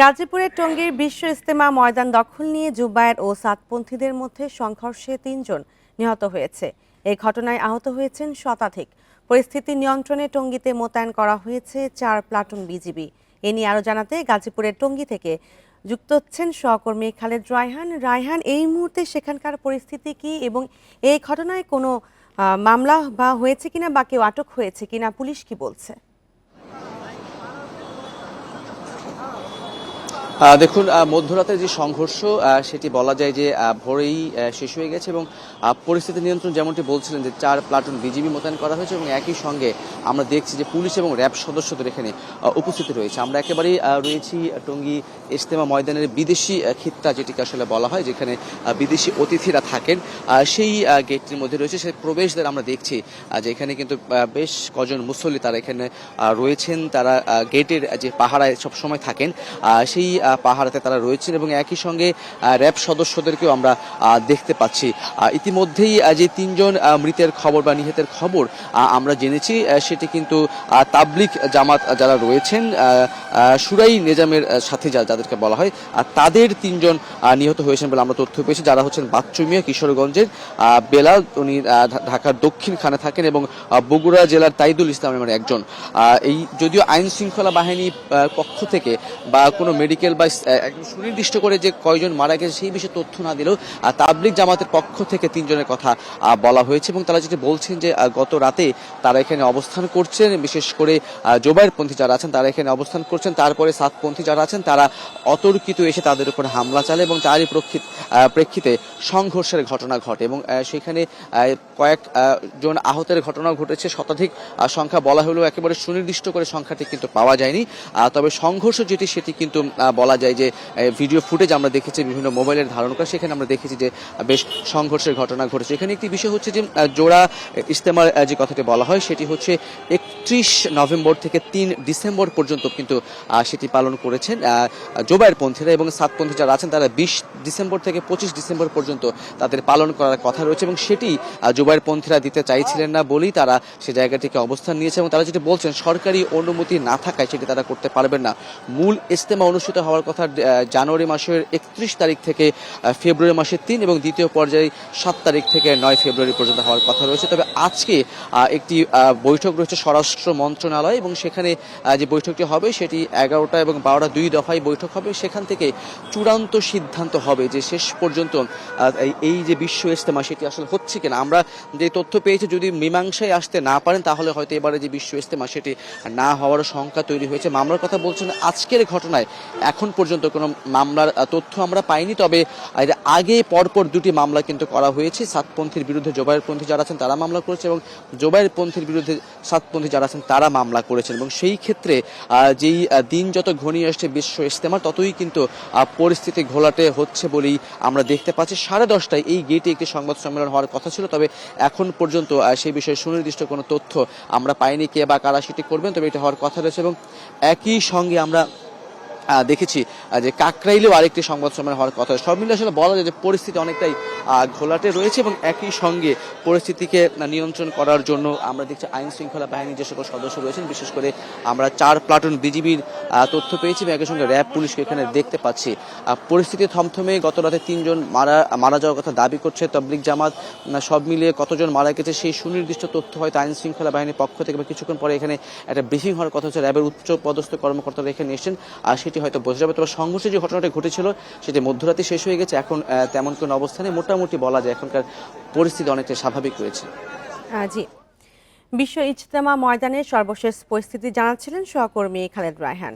গাজীপুরের টঙ্গীর বিশ্ব ইস্তেমা ময়দান দখল নিয়ে জুবায়ের ও সাতপন্থীদের মধ্যে সংঘর্ষে তিনজন নিহত হয়েছে। এই ঘটনায় আহত হয়েছেন শতাধিক। পরিস্থিতি নিয়ন্ত্রণে টঙ্গীতে মোতায়েন করা হয়েছে চার প্লাটুন বিজিবি। এ নিয়ে আরও জানাতে গাজীপুরের টঙ্গী থেকে যুক্ত হচ্ছেন সহকর্মী খালেদ রায়হান। রায়হান, এই মুহূর্তে সেখানকার পরিস্থিতি কি এবং এই ঘটনায় কোনো মামলা বা হয়েছে কিনা বা কেউ আটক হয়েছে কিনা পুলিশ কি বলছে? দেখুন মধ্যরাতের যে সংঘর্ষ সেটি বলা যায় যে ভোরেই শেষ হয়ে গেছে এবং পরিস্থিতি নিয়ন্ত্রণ যেমনটি বলছিলেন যে চার প্লাটুন বিজিবি মোতায়েন করা হয়েছে এবং একই সঙ্গে আমরা দেখছি যে পুলিশ এবং র্যাব সদস্যদের এখানে উপস্থিত রয়েছে। আমরা একেবারেই রয়েছি টঙ্গী ইজতেমা ময়দানের বিদেশি খিত্তা, যেটিকে আসলে বলা হয়, যেখানে বিদেশি অতিথিরা থাকেন। সেই গেটটির মধ্যে রয়েছে, সেই প্রবেশদ্বার আমরা দেখছি যে এখানে কিন্তু বেশ কজন মুসল্লি তারা এখানে রয়েছেন। তারা গেটের যে পাহারায় সবসময় থাকেন। সেই পাহারাতে তারা রয়েছেন এবং একই সঙ্গে র্যাব সদস্যদেরকেও আমরা দেখতে পাচ্ছি। ইতিমধ্যেই যে তিনজন মৃতের খবর বা নিহতের খবর আমরা জেনেছি সেটি কিন্তু তাবলিক জামাত যারা রয়েছেন সুরাই নিজামের সাথে যা- যাদেরকে বলা হয়, আর তাদের তিনজন নিহত হয়েছেন বলে আমরা তথ্য পেয়েছি। যারা হচ্ছেন বাচ্চু মিয়া কিশোরগঞ্জের বেলাল, উনি ঢাকার দক্ষিণ খানে থাকেন এবং বগুড়া জেলার তাইদুল ইসলাম নামের একজন। এই যদিও আইন শৃঙ্খলা বাহিনী পক্ষ থেকে বা কোনো মেডিকেল বা আহ, একদম সুনির্দিষ্ট করে যে কয়জন মারা গেছে সেই বিষয়ে তথ্য না দিলেও তাবলিক জামাতের পক্ষ থেকে তিনজনের কথা বলা হয়েছে এবং তারা যেটি বলছেন যে গত রাতে তারা এখানে অবস্থান করছেন বিশেষ করে জোবায়েরপন্থী যারা আছেন তারা এখানে অবস্থান করছেন তারপরে সাতপন্থী যারা আছেন তারা অতর্কিত এসে তাদের উপর হামলা চালে এবং তারই প্রেক্ষিতে সংঘর্ষের ঘটনা ঘটে এবং সেখানে কয়েক জন আহতের ঘটনা ঘটেছে। শতাধিক সংখ্যা বলা হলেও একেবারে সুনির্দিষ্ট করে সংখ্যাটি কিন্তু পাওয়া যায়নি। তবে সংঘর্ষ যেটি, সেটি কিন্তু বলা যায় যে ভিডিও ফুটেজ আমরা দেখেছি বিভিন্ন মোবাইলের ধারণ করা সেখানে আমরা দেখেছি যে বেশ সংঘর্ষের ঘটনা ঘটেছে। এখানে একটি বিষয় হচ্ছে যে জোড়া ইস্তেমার যে কথাটি বলা হয়, সেটি হচ্ছে একত্রিশ নভেম্বর থেকে তিন ডিসেম্বর পর্যন্ত কিন্তু সেটি পালন করেছেন জোবায়ের পন্থীরা এবং সাতপন্থী যারা আছেন, তারা বিশ ডিসেম্বর থেকে পঁচিশ ডিসেম্বর পর্যন্ত তাদের পালন করার কথা রয়েছে এবং সেটি আহ, জোবায়ের পন্থীরা দিতে চাইছিলেন না বলেই তারা সে জায়গা থেকে অবস্থান নিয়েছে এবং তারা যেটি বলছেন সরকারি অনুমতি না থাকায় সেটি তারা করতে পারবেন না। মূল ইস্তেমা অনুষ্ঠিত হওয়ার কথা জানুয়ারি মাসের একত্রিশ তারিখ থেকে ফেব্রুয়ারি মাসের তিন এবং দ্বিতীয় পর্যায়ে সাত তারিখ থেকে নয় ফেব্রুয়ারি পর্যন্ত হওয়ার কথা রয়েছে। তবে আজকে একটি বৈঠক রয়েছে স্বরাষ্ট্র মন্ত্রণালয় এবং সেখানে যে বৈঠকটি হবে সেটি এগারোটা এবং বারোটা দুই দফায় বৈঠক হবে। সেখান থেকে চূড়ান্ত সিদ্ধান্ত হবে যে শেষ পর্যন্ত এই- যে বিশ্ব ইস্তেমা সেটি আসলে হচ্ছে কিনা। আমরা যে তথ্য পেয়েছে যদি মীমাংসায় আসতে না পারেন, তাহলে হয়তো এবারে যে বিশ্ব ইস্তেমা সেটি না হওয়ার শঙ্কা তৈরি হয়েছে। মামলার কথা বলছেন, আজকের ঘটনায় এখন পর্যন্ত কোনো মামলার তথ্য আমরা পাইনি, তবে আগে পরপর দুটি মামলা কিন্তু করা হয়েছে। সাতপন্থীর বিরুদ্ধে জোবায়েরপন্থী যারা আছেন তারা মামলা করেছে এবং জোবায়েরপন্থীর বিরুদ্ধে সাতপন্থী যারা আছেন তারা মামলা করেছেন এবং সেই ক্ষেত্রে যেই দিন যত ঘনিয়ে আসছে বিশ্ব ইস্তেমা ততই কিন্তু পরিস্থিতি ঘোলাটে হচ্ছে বলেই আমরা দেখতে পাচ্ছি। সাড়ে দশটায় এই গেটে একটি সংবাদ সম্মেলন হওয়ার কথা ছিল, তবে এখন পর্যন্ত সেই বিষয়ে সুনির্দিষ্ট কোনো তথ্য আমরা পাইনি কে বা কারা সেটি করবেন, তবে এটা হওয়ার কথা রয়েছে এবং একই সঙ্গে আমরা দেখেছি যে কাকরাইলেও আরেকটি সংবাদ সম্মেলন হওয়ার কথা। সব মিলে আসলে বলা যায় যে পরিস্থিতি অনেকটাই ঘোলাটে রয়েছে এবং একই সঙ্গে পরিস্থিতিকে নিয়ন্ত্রণ করার জন্য আমরা দেখছি আইন শৃঙ্খলা বাহিনীর যে সকল সদস্য রয়েছেন, বিশেষ করে আমরা চার প্লাটুন বিজিবির তথ্য পেয়েছি এবং একই সঙ্গে র্যাব পুলিশকে এখানে দেখতে পাচ্ছি। পরিস্থিতি থমথমে গত রাতে তিনজন মারা মারা যাওয়ার কথা দাবি করছে তবলিক জামাত সব মিলিয়ে কতজন মারা গেছে সেই সুনির্দিষ্ট তথ্য হয়তো আইন শৃঙ্খলা বাহিনীর পক্ষ থেকে বা কিছুক্ষণ পরে এখানে একটা ব্রিফিং হওয়ার কথা হচ্ছে। র্যাবের উচ্চ পদস্থ কর্মকর্তারা এখানে এসেছেন আর সেটি হয়তো বোঝা যাবে। তবে সংঘর্ষে যে ঘটনাটা ঘটেছিল, সেটি মধ্যরাতে শেষ হয়ে গেছে। এখন তেমন কোনো অবস্থানে মোটামুটি বলা যায়, এখনকার পরিস্থিতি অনেকটা স্বাভাবিক রয়েছে। জি। বিশ্ব ইজতেমা ময়দানে সর্বশেষ পরিস্থিতি জানাচ্ছিলেন সহকর্মী খালেদ রায়হান।